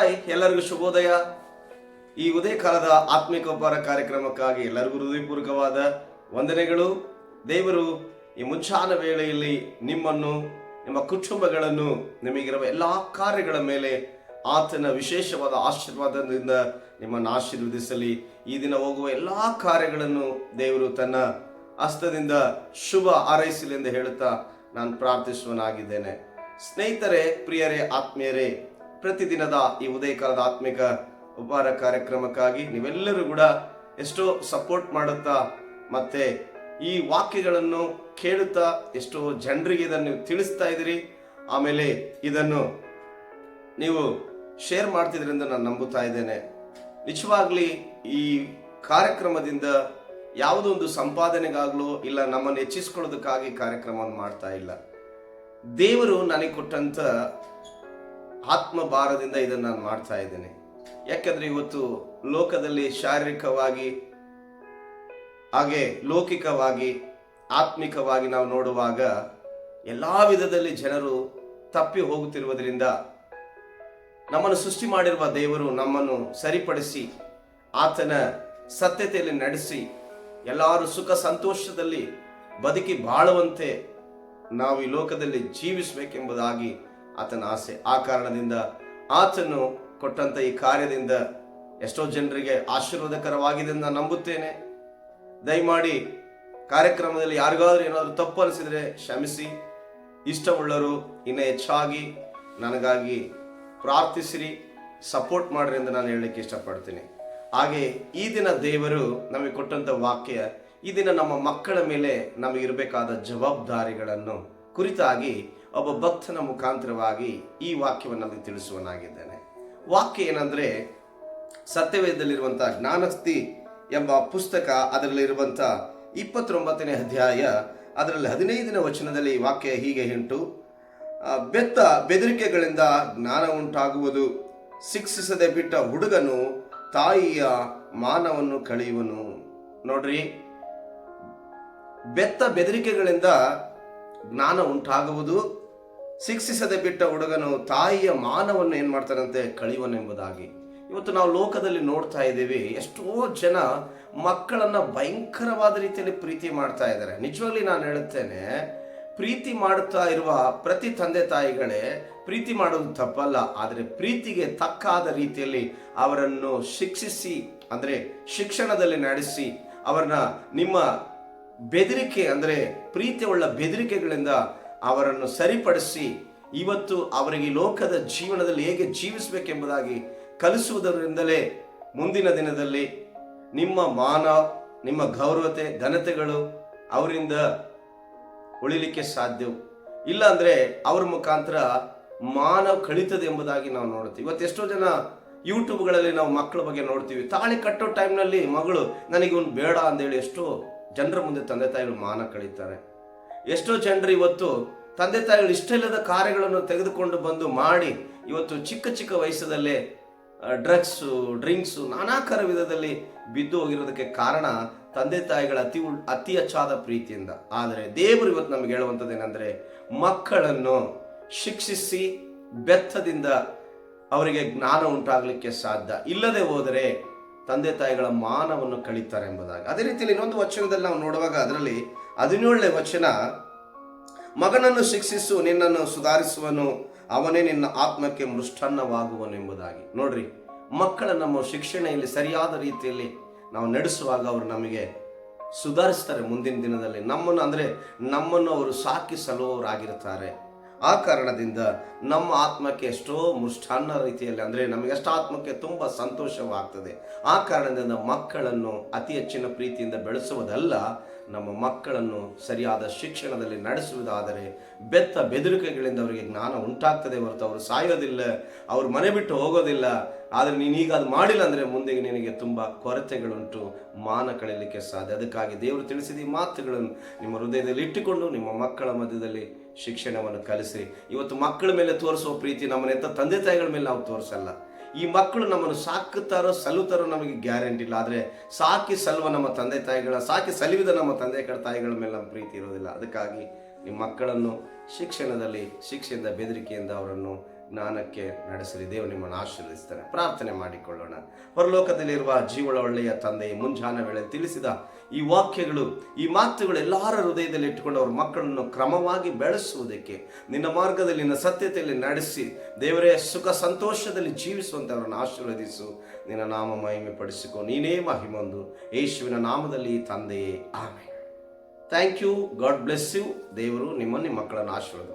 Hi, ಎಲ್ಲರಿಗೂ ಶುಭೋದಯ. ಈ ಉದಯ ಕಾಲದ ಆತ್ಮಿಕ ಉಪಹಾರ ಕಾರ್ಯಕ್ರಮಕ್ಕಾಗಿ ಎಲ್ಲರಿಗೂ ಹೃದಯಪೂರ್ವಕವಾದ ವಂದನೆಗಳು. ದೇವರು ಈ ಮುಂಚಾನ ವೇಳೆಯಲ್ಲಿ ನಿಮ್ಮನ್ನು, ನಿಮ್ಮ ಕುಟುಂಬಗಳನ್ನು, ನಿಮಗಿರುವ ಎಲ್ಲ ಕಾರ್ಯಗಳ ಮೇಲೆ ಆತನ ವಿಶೇಷವಾದ ಆಶೀರ್ವಾದದಿಂದ ನಿಮ್ಮನ್ನು ಆಶೀರ್ವದಿಸಲಿ. ಈ ದಿನ ಹೋಗುವ ಎಲ್ಲ ಕಾರ್ಯಗಳನ್ನು ದೇವರು ತನ್ನ ಹಸ್ತದಿಂದ ಶುಭ ಹಾರೈಸಲಿ ಎಂದು ಹೇಳುತ್ತಾ ನಾನು ಪ್ರಾರ್ಥಿಸುವನಾಗಿದ್ದೇನೆ ಸ್ನೇಹಿತರೇ, ಪ್ರಿಯರೇ, ಆತ್ಮೀಯರೇ ಪ್ರತಿದಿನದ ಈ ಉದಯಕಾಲದ ಆತ್ಮಿಕ ಉಪಹಾರ ಕಾರ್ಯಕ್ರಮಕ್ಕಾಗಿ ನೀವೆಲ್ಲರೂ ಕೂಡ ಎಷ್ಟೋ ಸಪೋರ್ಟ್ ಮಾಡುತ್ತಾ ಮತ್ತೆ ಈ ವಾಕ್ಯಗಳನ್ನು ಕೇಳುತ್ತಾ ಎಷ್ಟೋ ಜನರಿಗೆ ಇದನ್ನು ತಿಳಿಸ್ತಾ ಇದ್ದೀರಿ. ಆಮೇಲೆ ಇದನ್ನು ನೀವು ಶೇರ್ ಮಾಡ್ತಿದ್ರಿಂದ ನಾನು ನಂಬುತ್ತಾ ಇದ್ದೇನೆ. ನಿಜವಾಗ್ಲಿ ಈ ಕಾರ್ಯಕ್ರಮದಿಂದ ಯಾವುದೋ ಒಂದು ಸಂಪಾದನೆಗಾಗ್ಲು ಇಲ್ಲ ನಮ್ಮನ್ನು ಹೆಚ್ಚಿಸ್ಕೊಳ್ಳೋದಕ್ಕಾಗಿ ಕಾರ್ಯಕ್ರಮವನ್ನು ಮಾಡ್ತಾ ಇಲ್ಲ. ದೇವರು ನನಗೆ ಕೊಟ್ಟಂತ ಆತ್ಮ ಭಾರದಿಂದ ಇದನ್ನು ನಾನು ಮಾಡ್ತಾ ಇದ್ದೇನೆ. ಯಾಕಂದ್ರೆ ಇವತ್ತು ಲೋಕದಲ್ಲಿ ಶಾರೀರಿಕವಾಗಿ, ಹಾಗೆ ಲೌಕಿಕವಾಗಿ, ಆತ್ಮಿಕವಾಗಿ ನಾವು ನೋಡುವಾಗ ಎಲ್ಲ ವಿಧದಲ್ಲಿ ಜನರು ತಪ್ಪಿ ಹೋಗುತ್ತಿರುವುದರಿಂದ ನಮ್ಮನ್ನು ಸೃಷ್ಟಿ ಮಾಡಿರುವ ದೇವರು ನಮ್ಮನ್ನು ಸರಿಪಡಿಸಿ, ಆತನ ಸತ್ಯತೆಯಲ್ಲಿ ನಡೆಸಿ, ಎಲ್ಲರೂ ಸುಖ ಸಂತೋಷದಲ್ಲಿ ಬದುಕಿ ಬಾಳುವಂತೆ ನಾವು ಈ ಲೋಕದಲ್ಲಿ ಜೀವಿಸಬೇಕೆಂಬುದಾಗಿ ಆತನ ಆಸೆ. ಆ ಕಾರಣದಿಂದ ಆತನು ಕೊಟ್ಟಂತ ಈ ಕಾರ್ಯದಿಂದ ಎಷ್ಟೋ ಜನರಿಗೆ ಆಶೀರ್ವಾದಕರವಾಗಿದೆ ನಾನು ನಂಬುತ್ತೇನೆ. ದಯಮಾಡಿ ಕಾರ್ಯಕ್ರಮದಲ್ಲಿ ಯಾರಿಗಾದ್ರೂ ಏನಾದರೂ ತಪ್ಪು ಅನಿಸಿದರೆ ಕ್ಷಮಿಸಿ. ಇಷ್ಟವುಳ್ಳರು ಇನ್ನೂ ಹೆಚ್ಚಾಗಿ ನನಗಾಗಿ ಪ್ರಾರ್ಥಿಸಿರಿ, ಸಪೋರ್ಟ್ ಮಾಡ್ರಿ ಎಂದು ನಾನು ಹೇಳಲಿಕ್ಕೆ ಇಷ್ಟಪಡ್ತೀನಿ. ಹಾಗೆ ಈ ದಿನ ದೇವರು ನಮಗೆ ಕೊಟ್ಟಂತ ವಾಕ್ಯ, ಈ ದಿನ ನಮ್ಮ ಮಕ್ಕಳ ಮೇಲೆ ನಮಗಿರಬೇಕಾದ ಜವಾಬ್ದಾರಿಗಳನ್ನು ಕುರಿತಾಗಿ ಒಬ್ಬ ಭಕ್ತನ ಮುಖಾಂತರವಾಗಿ ಈ ವಾಕ್ಯವನ್ನು ತಿಳಿಸುವನಾಗಿದ್ದೇನೆ. ವಾಕ್ಯ ಏನಂದ್ರೆ ಸತ್ಯವೇದದಲ್ಲಿರುವಂತಹ ಜ್ಞಾನಸ್ಥಿ ಎಂಬ ಪುಸ್ತಕ ಅದರಲ್ಲಿರುವಂಥ ಇಪ್ಪತ್ತೊಂಬತ್ತನೇ ಅಧ್ಯಾಯ, ಅದರಲ್ಲಿ ಹದಿನೈದನೇ ವಚನದಲ್ಲಿ ವಾಕ್ಯ ಹೀಗೆ ಉಂಟು ಬೆತ್ತ ಬೆದರಿಕೆಗಳಿಂದ ಜ್ಞಾನ ಉಂಟಾಗುವುದು, ಶಿಕ್ಷಿಸದೆ ಬಿಟ್ಟ ಹುಡುಗನು ತಾಯಿಯ ಮಾನವನ್ನು ಕಳೆಯುವನು. ನೋಡ್ರಿ, ಬೆತ್ತ ಬೆದರಿಕೆಗಳಿಂದ ಜ್ಞಾನ ಉಂಟಾಗುವುದು ಶಿಕ್ಷಿಸದೆ ಬಿಟ್ಟ ಹುಡುಗನು ತಾಯಿಯ ಮಾನವನ್ನು ಏನು ಮಾಡ್ತಾನಂತೆ? ಕಳೆಯುವನೆಂಬುದಾಗಿ ಇವತ್ತು ನಾವು ಲೋಕದಲ್ಲಿ ನೋಡ್ತಾ ಇದ್ದೀವಿ, ಎಷ್ಟೋ ಜನ ಮಕ್ಕಳನ್ನ ಭಯಂಕರವಾದ ರೀತಿಯಲ್ಲಿ ಪ್ರೀತಿ ಮಾಡ್ತಾ ಇದ್ದಾರೆ. ನಿಜವಾಗ್ಲಿ ನಾನು ಹೇಳುತ್ತೇನೆ, ಪ್ರೀತಿ ಮಾಡುತ್ತಾ ಇರುವ ಪ್ರತಿ ತಂದೆ ತಾಯಿಗಳೇ, ಪ್ರೀತಿ ಮಾಡೋದು ತಪ್ಪಲ್ಲ, ಆದರೆ ಪ್ರೀತಿಗೆ ತಕ್ಕಾದ ರೀತಿಯಲ್ಲಿ ಅವರನ್ನು ಶಿಕ್ಷಿಸಿ, ಅಂದ್ರೆ ಶಿಕ್ಷಣದಲ್ಲಿ ನಡೆಸಿ, ಅವರನ್ನ ನಿಮ್ಮ ಬೆದರಿಕೆ, ಅಂದರೆ ಪ್ರೀತಿಯುಳ್ಳ ಬೆದರಿಕೆಗಳಿಂದ ಅವರನ್ನು ಸರಿಪಡಿಸಿ ಇವತ್ತು ಅವರಿಗೆ ಲೋಕದ ಜೀವನದಲ್ಲಿ ಹೇಗೆ ಜೀವಿಸಬೇಕೆಂಬುದಾಗಿ ಕಲಿಸುವುದರಿಂದಲೇ ಮುಂದಿನ ದಿನದಲ್ಲಿ ನಿಮ್ಮ ಮಾನ, ನಿಮ್ಮ ಗೌರವತೆ, ಘನತೆಗಳು ಅವರಿಂದ ಉಳಿಲಿಕ್ಕೆ ಸಾಧ್ಯ. ಇಲ್ಲ ಅವ್ರ ಮುಖಾಂತರ ಮಾನವ ಕಳೀತದೆ ಎಂಬುದಾಗಿ ನಾವು ನೋಡ್ತೀವಿ ಇವತ್ತು ಎಷ್ಟೋ ಜನ ಯೂಟ್ಯೂಬ್ಗಳಲ್ಲಿ ನಾವು ಮಕ್ಕಳ ಬಗ್ಗೆ ನೋಡ್ತೀವಿ. ತಾಳಿ ಕಟ್ಟೋ ಟೈಮ್ನಲ್ಲಿ ಮಗಳು, ನನಗೆ ಒಂದು ಬೇಡ ಅಂದೇಳಿ ಎಷ್ಟೋ ಜನರ ಮುಂದೆ ತಂದೆ ತಾಯಿಗಳು ಮಾನ ಕಳೀತಾರೆ. ಎಷ್ಟೋ ಜನರು ಇವತ್ತು ತಂದೆ ತಾಯಿಗಳು ಇಷ್ಟ ಇಲ್ಲದ ಕಾರ್ಯಗಳನ್ನು ತೆಗೆದುಕೊಂಡು ಬಂದು ಮಾಡಿ ಇವತ್ತು ಚಿಕ್ಕ ಚಿಕ್ಕ ವಯಸ್ಸದಲ್ಲೇ ಡ್ರಗ್ಸು ಡ್ರಿಂಕ್ಸು ನಾನಾಕರ ವಿಧದಲ್ಲಿ ಬಿದ್ದು ಹೋಗಿರೋದಕ್ಕೆ ಕಾರಣ ತಂದೆ ತಾಯಿಗಳ ಅತಿ ಅತಿ ಹೆಚ್ಚಾದ ಪ್ರೀತಿಯಿಂದ. ಆದರೆ ದೇವರು ಇವತ್ತು ನಮ್ಗೆ ಹೇಳುವಂಥದ್ದು ಏನಂದ್ರೆ ಮಕ್ಕಳನ್ನು ಶಿಕ್ಷಿಸಿ ಬೆತ್ತದಿಂದ ಅವರಿಗೆ ಜ್ಞಾನ ಉಂಟಾಗಲಿಕ್ಕೆ ಸಾಧ್ಯ. ಇಲ್ಲದೆ ಹೋದರೆ ತಂದೆ ತಾಯಿಗಳ ಮಾನವನ್ನು ಕಳೀತಾರೆ ಎಂಬುದಾಗಿ. ಅದೇ ರೀತಿಯಲ್ಲಿ ಇನ್ನೊಂದು ವಚನದಲ್ಲಿ ನಾವು ನೋಡುವಾಗ ಅದರಲ್ಲಿ ಹದಿನೇಳನೇ ವಚನ, ಮಗನನ್ನು ಶಿಕ್ಷಿಸು, ನಿನ್ನನ್ನು ಸುಧಾರಿಸುವನು, ಅವನೇ ನಿನ್ನ ಆತ್ಮಕ್ಕೆ ಮೃಷ್ಟನ್ನವಾಗುವನು ಎಂಬುದಾಗಿ. ನೋಡ್ರಿ, ಮಕ್ಕಳ ನಮ್ಮ ಶಿಕ್ಷಣೆಯಲ್ಲಿ ಸರಿಯಾದ ರೀತಿಯಲ್ಲಿ ನಾವು ನಡೆಸುವಾಗ ಅವರು ನಮಗೆ ಸುಧಾರಿಸ್ತಾರೆ ಮುಂದಿನ ದಿನದಲ್ಲಿ. ನಮ್ಮನ್ನು ಅಂದರೆ ನಮ್ಮನ್ನು ಅವರು ಸಾಕಿ ಸಲುವವರಾಗಿರ್ತಾರೆ ಆ ಕಾರಣದಿಂದ ನಮ್ಮ ಆತ್ಮಕ್ಕೆ ಎಷ್ಟೋ ಮೃಷ್ಟಾನ್ನ ರೀತಿಯಲ್ಲಿ ಅಂದರೆ ನಮಗೆ ಎಷ್ಟೋ ಆತ್ಮಕ್ಕೆ ತುಂಬ ಸಂತೋಷವಾಗ್ತದೆ. ಆ ಕಾರಣದಿಂದ ಮಕ್ಕಳನ್ನು ಅತಿ ಹೆಚ್ಚಿನ ಪ್ರೀತಿಯಿಂದ ಬೆಳೆಸುವುದಲ್ಲ, ನಮ್ಮ ಮಕ್ಕಳನ್ನು ಸರಿಯಾದ ಶಿಕ್ಷಣದಲ್ಲಿ ನಡೆಸುವುದಾದರೆ ಬೆತ್ತ ಬೆದರಿಕೆಗಳಿಂದ ಅವರಿಗೆ ಜ್ಞಾನ ಉಂಟಾಗ್ತದೆ ಹೊರತು ಅವರು ಸಾಯೋದಿಲ್ಲ, ಅವರು ಮನೆ ಬಿಟ್ಟು ಹೋಗೋದಿಲ್ಲ. ಆದರೆ ನೀನೀಗ ಅದು ಮಾಡಿಲ್ಲ ಅಂದರೆ ಮುಂದೆ ನಿನಗೆ ತುಂಬ ಕೊರತೆಗಳುಂಟು ಮಾನ ಕಳೆಯಲಿಕ್ಕೆ ಸಾಧ್ಯ. ಅದಕ್ಕಾಗಿ ದೇವರು ತಿಳಿಸಿದ ಈ ಮಾತುಗಳನ್ನು ನಿಮ್ಮ ಹೃದಯದಲ್ಲಿ ಇಟ್ಟುಕೊಂಡು ನಿಮ್ಮ ಮಕ್ಕಳ ಮಧ್ಯದಲ್ಲಿ ಶಿಕ್ಷಣವನ್ನು ಕಲಿಸಿ. ಇವತ್ತು ಮಕ್ಕಳ ಮೇಲೆ ತೋರಿಸುವ ಪ್ರೀತಿ ನಮ್ಮನ್ನ ಎತ್ತ ತಂದೆ ತಾಯಿಗಳ ಮೇಲೆ ನಾವು ತೋರಿಸಲ್ಲ. ಈ ಮಕ್ಕಳು ನಮ್ಮನ್ನು ಸಾಕುತ್ತಾರೋ ಸಲ್ಲುತ್ತಾರೋ ನಮಗೆ ಗ್ಯಾರಂಟಿ ಇಲ್ಲ. ಆದರೆ ಸಾಕಿ ಸಲ್ವ ನಮ್ಮ ತಂದೆ ತಾಯಿಗಳ, ಸಾಕಿ ಸಲಿವಿದ ನಮ್ಮ ತಂದೆ ತಾಯಿಗಳ ಮೇಲೆ ನಮ್ಮ ಪ್ರೀತಿ ಇರೋದಿಲ್ಲ. ಅದಕ್ಕಾಗಿ ನಿಮ್ಮ ಮಕ್ಕಳನ್ನು ಶಿಕ್ಷಣದಲ್ಲಿ, ಶಿಕ್ಷೆಯಿಂದ, ಬೆದರಿಕೆಯಿಂದ ಅವರನ್ನು ಜ್ಞಾನಕ್ಕೆ ನಡೆಸಲಿ, ದೇವರು ನಿಮ್ಮನ್ನು ಆಶೀರ್ವದಿಸ್ತಾರೆ. ಪ್ರಾರ್ಥನೆ ಮಾಡಿಕೊಳ್ಳೋಣ. ಪರಲೋಕದಲ್ಲಿರುವ ಜೀವಳ ಒಳ್ಳೆಯ ತಂದೆ ಮುಂಜಾನೆ ವೇಳೆ ತಿಳಿಸಿದ ಈ ವಾಕ್ಯಗಳು, ಈ ಮಾತುಗಳು ಎಲ್ಲರ ಹೃದಯದಲ್ಲಿ ಇಟ್ಟುಕೊಂಡು ಅವರ ಮಕ್ಕಳನ್ನು ಕ್ರಮವಾಗಿ ಬೆಳೆಸುವುದಕ್ಕೆ, ನಿನ್ನ ಮಾರ್ಗದಲ್ಲಿ, ನಿನ್ನ ಸತ್ಯತೆಯಲ್ಲಿ ನಡೆಸಿ, ದೇವರೇ, ಸುಖ ಸಂತೋಷದಲ್ಲಿ ಜೀವಿಸುವಂತೆ ಅವರನ್ನು ಆಶೀರ್ವದಿಸು. ನಿನ್ನ ನಾಮ ಮಹಿಮೆ ಪಡಿಸಿಕೊ ನೀನೇ ಮಹಿಮೊಂದು ಯೇಸುವಿನ ನಾಮದಲ್ಲಿ, ತಂದೆಯೇ amen thank you God bless you ದೇವರು ನಿಮ್ಮನ್ನು ನಿಮ್ಮ ಮಕ್ಕಳನ್ನು ಆಶೀರ್ವಾದ